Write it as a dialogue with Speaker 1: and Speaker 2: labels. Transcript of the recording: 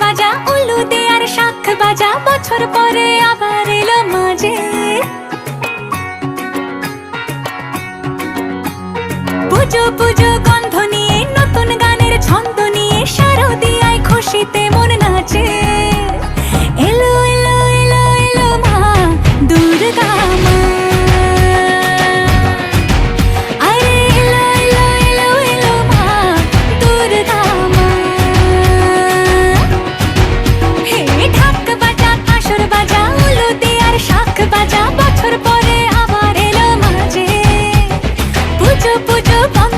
Speaker 1: বাজা উলুদে আর শাখ বাজা বছর পরে আবার এলো মাঝে। পুজো পুজো to